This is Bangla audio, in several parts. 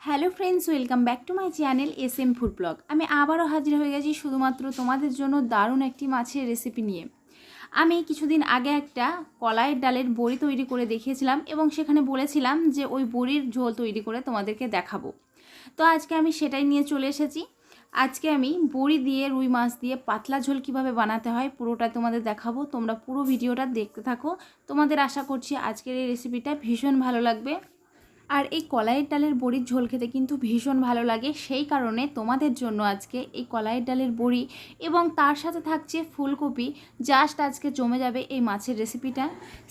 Hello friends, welcome back to my channel S M food blog. আমি আবারও হাজির হয়ে গেছি শুধুমাত্র তোমাদের জন্য দারুণ একটি মাছের রেসিপি নিয়ে। আমি কিছুদিন আগে একটা কলাইয়ের ডালের বড়ি তৈরি করে দেখিয়েছিলাম এবং সেখানে বলেছিলাম যে ওই বড়ির ঝোল তৈরি করে তোমাদেরকে দেখাবো। তো আজকে আমি সেটাই নিয়ে চলে এসেছি। আজকে আমি বড়ি দিয়ে রুই মাছ দিয়ে পাতলা ঝোল কীভাবে বানাতে হয় পুরোটা তোমাদের দেখাবো। তোমরা পুরো ভিডিওটা দেখতে থাকো। তোমাদের আশা করছি আজকের এই রেসিপিটা ভীষণ ভালো লাগবে। আর এই কলাইয়ের ডালের বড়ির ঝোল খেতে কিন্তু ভীষণ ভালো লাগে। সেই কারণে তোমাদের জন্য আজকে এই কলাইয়ের ডালের বড়ি এবং তার সাথে থাকছে ফুলকপি। জাস্ট আজকে জমে যাবে এই মাছের রেসিপিটা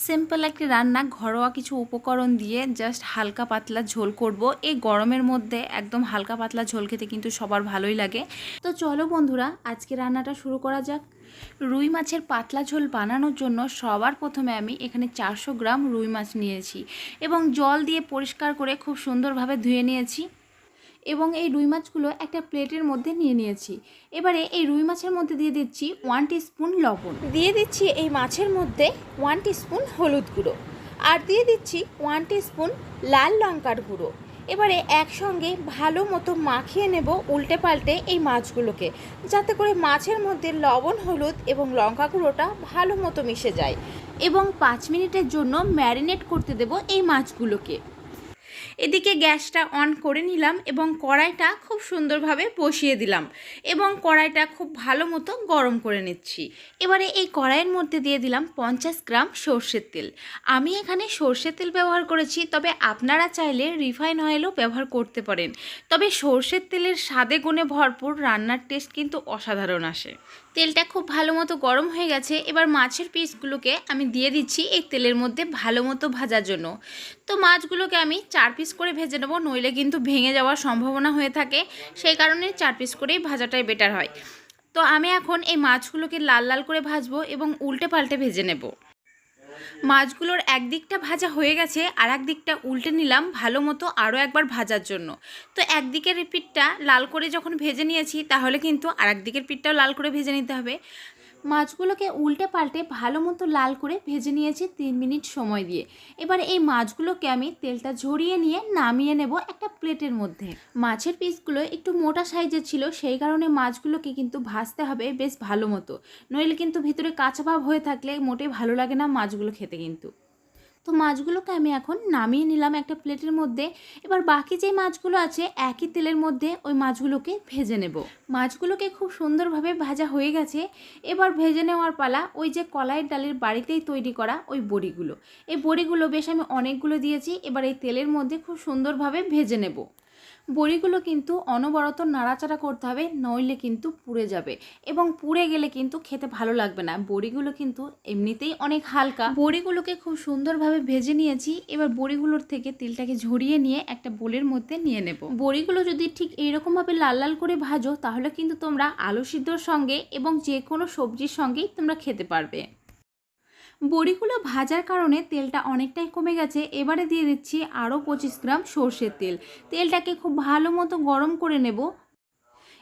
সিম্পল একটি রান্না, ঘরোয়া কিছু উপকরণ দিয়ে জাস্ট হালকা পাতলা ঝোল করব। এই গরমের মধ্যে একদম হালকা পাতলা ঝোল খেতে কিন্তু সবার ভালোই লাগে। তো চলো বন্ধুরা, আজকে রান্নাটা শুরু করা যাক। রুই মাছের পাতলা ঝোল বানানোর জন্য সবার প্রথমে আমি এখানে চারশো গ্রাম রুই মাছ নিয়েছি এবং জল দিয়ে পরিষ্কার করে খুব সুন্দরভাবে ধুয়ে নিয়েছি এবং এই রুই মাছগুলো একটা প্লেটের মধ্যে নিয়ে নিয়েছি। এবারে এই রুই মাছের মধ্যে দিয়ে দিচ্ছি ওয়ান স্পুন লবণ। দিয়ে দিচ্ছি এই মাছের মধ্যে ওয়ান স্পুন হলুদ গুঁড়ো। আর দিয়ে দিচ্ছি ওয়ান স্পুন লাল লঙ্কার গুঁড়ো। এবারে একসঙ্গে ভালো মতো মাখিয়ে নেব উল্টে পাল্টে এই মাছগুলোকে, যাতে করে মাছের মধ্যে লবণ, হলুদ এবং লঙ্কা গুঁড়োটা ভালো মতো মিশে যায়। এবং পাঁচ মিনিটের জন্য ম্যারিনেট করতে দেব এই মাছগুলোকে। এদিকে গ্যাসটা অন করে নিলাম এবং কড়াইটা খুব সুন্দরভাবে বসিয়ে দিলাম এবং কড়াইটা খুব ভালো মতো গরম করে নিচ্ছি। এবারে এই কড়াইয়ের মধ্যে দিয়ে দিলাম পঞ্চাশ গ্রাম সর্ষের তেল। আমি এখানে সর্ষের তেল ব্যবহার করেছি, তবে আপনারা চাইলে রিফাইন অয়েলও ব্যবহার করতে পারেন। তবে সর্ষের তেলের স্বাদে গুণে ভরপুর রান্নার টেস্ট কিন্তু অসাধারণ আসে। তেলটা খুব ভালো মতো গরম হয়ে গেছে, এবার মাছের পিসগুলোকে আমি দিয়ে দিচ্ছি এই তেলের মধ্যে ভালো মতো ভাজার জন্য। তো মাছগুলোকে আমি চার পিস করে ভেজে নেব, নইলে কিন্তু ভেঙে যাওয়ার সম্ভাবনা হয়ে থাকে। সেই কারণে চার পিস করেই ভাজাটাই বেটার হয়। তো আমি এখন এই মাছগুলোকে লাল লাল করে ভাজবো এবং উল্টে পাল্টে ভেজে নেব। মাছগুলোর একদিকটা ভাজা হয়ে গেছে, আর এক দিকটা উল্টে নিলাম ভালো মতো আরও একবার ভাজার জন্য। তো একদিকের পিঠটা লাল করে যখন ভেজে নিয়েছি, তাহলে কিন্তু আর একদিকের পিঠটাও লাল করে ভেজে নিতে হবে। মাছগুলোকে উল্টে পাল্টে ভালো মতো লাল করে ভেজে নিয়েছি তিন মিনিট সময় দিয়ে। এবার এই মাছগুলোকে আমি তেলটা ঝরিয়ে নিয়ে নামিয়ে নেব একটা প্লেটের মধ্যে। মাছের পিসগুলো একটু মোটা সাইজের ছিল, সেই কারণে মাছগুলোকে কিন্তু ভাজতে হবে বেশ ভালো মতো। নইলে কিন্তু ভিতরে কাঁচা ভাব হয়ে থাকলে মোটেই ভালো লাগে না মাছগুলো খেতে কিন্তু। তো মাছগুলোকে আমি এখন নামিয়ে নিলাম একটা প্লেটের মধ্যে। এবার বাকি যে মাছগুলো আছে, একই তেলের মধ্যে ওই মাছগুলোকে ভেজে নেব। মাছগুলোকে খুব সুন্দরভাবে ভাজা হয়ে গেছে। এবার ভেজে নেওয়ার পালা ওই যে কলাইয়ের ডালের বাড়িতেই তৈরি করা ওই বড়িগুলো। এই বড়িগুলো বেশ আমি অনেকগুলো দিয়েছি, এবার এই তেলের মধ্যে খুব সুন্দরভাবে ভেজে নেব। বড়িগুলো কিন্তু অনবরত নাড়াচাড়া করতে হবে, নইলে কিন্তু পুড়ে যাবে। এবং পুড়ে গেলে কিন্তু খেতে ভালো লাগবে না। বড়িগুলো কিন্তু এমনিতেই অনেক হালকা। বড়িগুলোকে খুব সুন্দরভাবে ভেজে নিয়েছি। এবার বড়িগুলোর থেকে তেলটাকে ঝরিয়ে নিয়ে একটা বোলের মধ্যে নিয়ে নেব। বড়িগুলো যদি ঠিক এইরকমভাবে লাল লাল করে ভাজো, তাহলে কিন্তু তোমরা আলু সিদ্ধর সঙ্গে এবং যে কোনো সবজির সঙ্গেই তোমরা খেতে পারবে। বড়িগুলো ভাজার কারণে তেলটা অনেকটাই কমে গেছে। এবারে দিয়ে দিচ্ছি আরও পঁচিশ গ্রাম সর্ষের তেল। তেলটাকে খুব ভালো মতো গরম করে নেব।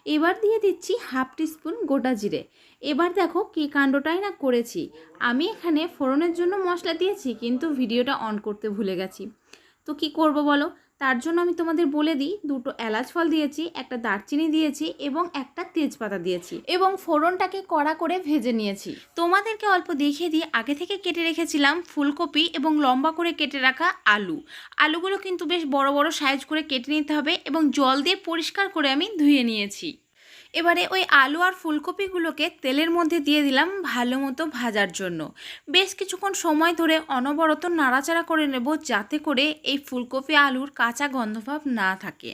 এবার দিয়ে দিচ্ছি হাফ টিস্পুন গোটা জিরে। এবার দেখো কি কাণ্ডটাই না করেছি। আমি এখানে ফোড়নের জন্য মশলা দিয়েছি, কিন্তু ভিডিওটা অন করতে ভুলে গেছি। তো কি করব বলো? তার জন্য আমি তোমাদের বলে দিই, দুটো এলাচ ফল দিয়েছি, একটা দারচিনি দিয়েছি এবং একটা তেজপাতা দিয়েছি এবং ফোড়নটাকে কড়া করে ভেজে নিয়েছি। তোমাদেরকে অল্প দেখিয়ে দিয়ে আগে থেকে কেটে রেখেছিলাম ফুলকপি এবং লম্বা করে কেটে রাখা আলু। আলুগুলো কিন্তু বেশ বড় বড় সাইজ করে কেটে নিতে হবে এবং জল দিয়ে পরিষ্কার করে আমি ধুয়ে নিয়েছি। এবারে ওই আলু আর ফুলকপিগুলোকে তেলের মধ্যে দিয়ে দিলাম ভালো মতো ভাজার জন্য। বেশ কিছুক্ষণ সময় ধরে অনবরত নাড়াচাড়া করে নেব যাতে করে এই ফুলকপি আলুর কাঁচা গন্ধভাব না থাকে।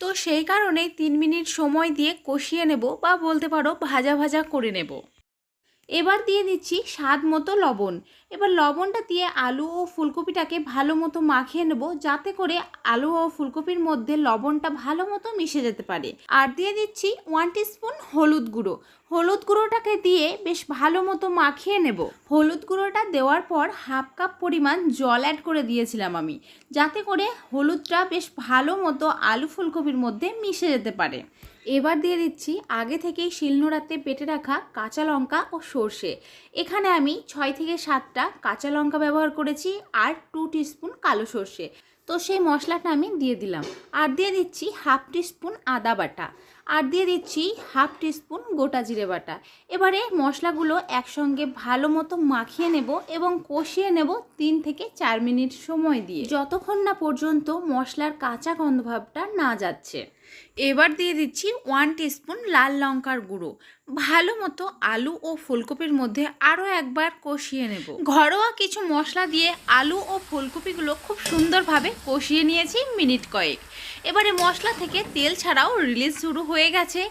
তো সেই কারণে তিন মিনিট সময় দিয়ে কষিয়ে নেব বা বলতে পারো ভাজা ভাজা করে নেব। এবার দিয়ে দিচ্ছি স্বাদ মতো লবণ। এবার লবণটা দিয়ে আলু ও ফুলকপিটাকে ভালো মতো মাখিয়ে নেব যাতে করে আলু ও ফুলকপির মধ্যে লবণটা ভালো মতো মিশে যেতে পারে। আর দিয়ে দিচ্ছি ওয়ান স্পুন হলুদ গুঁড়ো। হলুদ গুঁড়োটাকে দিয়ে বেশ ভালো মতো মাখিয়ে নেব। হলুদ গুঁড়োটা দেওয়ার পর হাফ কাপ পরিমাণ জল অ্যাড করে দিয়েছিলাম আমি, যাতে করে হলুদটা বেশ ভালো মতো আলু ফুলকপির মধ্যে মিশে যেতে পারে। এবার দিয়ে দিচ্ছি আগে থেকেই শিলনোড়াতে পেটে রাখা কাঁচা লঙ্কা ও সর্ষে। এখানে আমি ছয় থেকে সাতটা কাঁচা লঙ্কা ব্যবহার করেছি আর টু টিস্পুন কালো সর্ষে। তো সেই মশলাটা আমি দিয়ে দিলাম। আর দিয়ে দিচ্ছি হাফ টিস্পুন আদা বাটা। আর দিয়ে দিচ্ছি হাফ টিস্পুন গোটা জিরে বাটা। এবারে মশলাগুলো একসঙ্গে ভালো মতো মাখিয়ে নেব এবং কষিয়ে নেব তিন থেকে চার মিনিট সময় দিয়ে। যতক্ষণ না পর্যন্ত মশলার কাঁচা গন্ধভাবটা না যাচ্ছে। এবার দিয়ে দিচ্ছি ওয়ান টিস্পুন লাল লঙ্কার গুঁড়ো। ভালো মতো আলু ও ফুলকপির মধ্যে আরও একবার কষিয়ে নেব। ঘরোয়া কিছু মশলা দিয়ে আলু ও ফুলকপিগুলো খুব সুন্দরভাবে কষিয়ে নিয়েছি মিনিট কয়েক। এবারে মশলা থেকে তেল ছাড়াও রিলিজ শুরু হয়ে গেছে।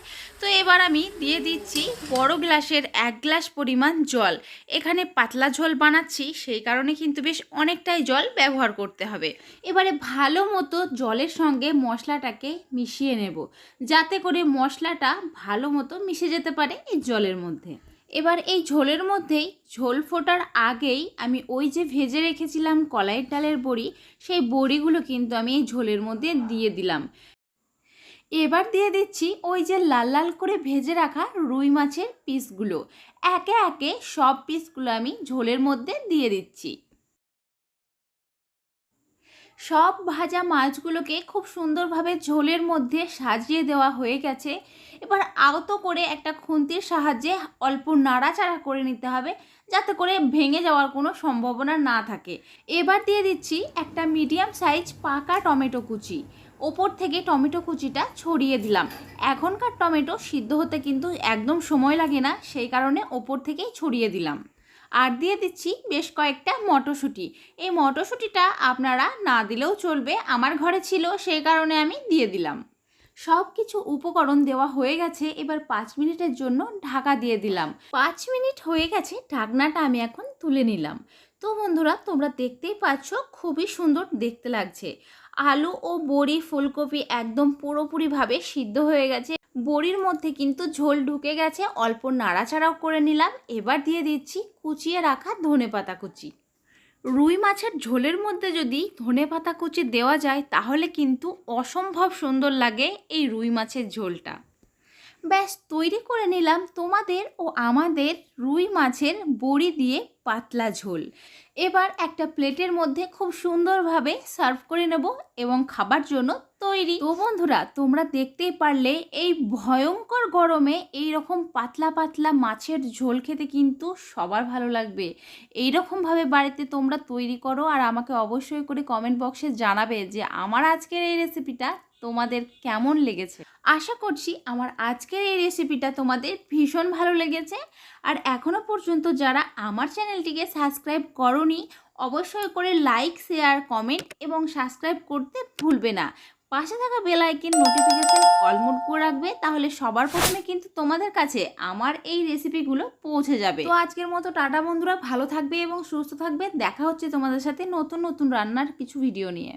তো এবার আমি দিয়ে দিচ্ছি বড় গ্লাসের এক গ্লাস পরিমাণ জল। এখানে পাতলা ঝোল বানাচ্ছি, সেই কারণে কিন্তু বেশ অনেকটাই জল ব্যবহার করতে হবে। এবারে ভালো মতো জলের সঙ্গে মশলাটাকে মিশিয়ে নেব, যাতে করে মশলাটা ভালো মতো মিশে যেতে পারে এই জলের মধ্যে। এবার এই ঝোলের মধ্যেই ঝোল ফোটার আগেই আমি ওই যে ভেজে রেখেছিলাম কলাইয়ের ডালের বড়ি, সেই বড়িগুলো কিন্তু আমি এই ঝোলের মধ্যে দিয়ে দিলাম। এবার দিয়ে দিচ্ছি ওই যে লাল লাল করে ভেজে রাখা রুই মাছের পিসগুলো। একে একে সব পিসগুলো আমি ঝোলের মধ্যে দিয়ে দিচ্ছি। সব ভাজা মাছগুলোকে খুব সুন্দরভাবে ঝোলের মধ্যে সাজিয়ে দেওয়া হয়ে গেছে। এবার আহত করে একটা খুন্তির সাহায্যে অল্প নাড়াচাড়া করে নিতে হবে, যাতে করে ভেঙে যাওয়ার কোনো সম্ভাবনা না থাকে। এবার দিয়ে দিচ্ছি একটা মিডিয়াম সাইজ পাকা টমেটো কুচি। ওপর থেকে টমেটো কুচিটা ছড়িয়ে দিলাম। এখনকার টমেটো সিদ্ধ হতে কিন্তু একদম সময় লাগে না, সেই কারণে ওপর থেকেই ছড়িয়ে দিলাম। আর দিয়ে দিচ্ছি বেশ কয়েকটা মটরশুঁটি। এই মটরশুঁটিটা আপনারা না দিলেও চলবে, আমার ঘরে ছিল, সেই কারণে আমি দিয়ে দিলাম। সব কিছু উপকরণ দেওয়া হয়ে গেছে, এবার পাঁচ মিনিটের জন্য ঢাকা দিয়ে দিলাম। পাঁচ মিনিট হয়ে গেছে, ঢাকনাটা আমি এখন তুলে নিলাম। তো বন্ধুরা, তোমরা দেখতেই পাচ্ছ খুবই সুন্দর দেখতে লাগছে। আলু ও বড়ি, ফুলকপি একদম পুরোপুরিভাবে সিদ্ধ হয়ে গেছে। বড়ির মধ্যে কিন্তু ঝোল ঢুকে গেছে, অল্প নাড়াচাড়াও করে নিলাম। এবার দিয়ে দিচ্ছি কুচিয়ে রাখা ধনে পাতা কুচি। রুই মাছের ঝোলের মধ্যে যদি ধনে পাতা কুচি দেওয়া যায়, তাহলে কিন্তু অসম্ভব সুন্দর লাগে এই রুই মাছের ঝোলটা। ব্যাস, তৈরি করে নিলাম তোমাদের ও আমাদের রুই মাছের বড়ি দিয়ে পাতলা ঝোল। এবার একটা প্লেটের মধ্যে খুব সুন্দরভাবে সার্ভ করে নেব এবং খাবার জন্য তৈরি। তো বন্ধুরা, তোমরা দেখতেই পারলে এই ভয়ঙ্কর গরমে এই রকম পাতলা পাতলা মাছের ঝোল খেতে কিন্তু সবার ভালো লাগবে। এই রকমভাবে বাড়িতে তোমরা তৈরি করো আর আমাকে অবশ্যই করে কমেন্ট বক্সে জানাবে যে আমার আজকের এই রেসিপিটা তোমাদের কেমন লেগেছে। আশা করছি আমার আজকের এই রেসিপিটা তোমাদের ভীষণ ভালো লেগেছে। আর এখনও পর্যন্ত যারা আমার চ্যানেলটিকে সাবস্ক্রাইব করনি, অবশ্যই করে লাইক শেয়ার কমেন্ট এবং সাবস্ক্রাইব করতে ভুলবে না। পাশে থাকা বেল আইকন নোটিফিকেশন অলমোড করে রাখবে, তাহলে সবার প্রথমে কিন্তু তোমাদের কাছে আমার এই রেসিপিগুলো পৌঁছে যাবে। তো আজকের মতো টাটা বন্ধুরা, ভালো থাকবে এবং সুস্থ থাকবে। দেখা হচ্ছে তোমাদের সাথে নতুন নতুন রান্নার কিছু ভিডিও নিয়ে।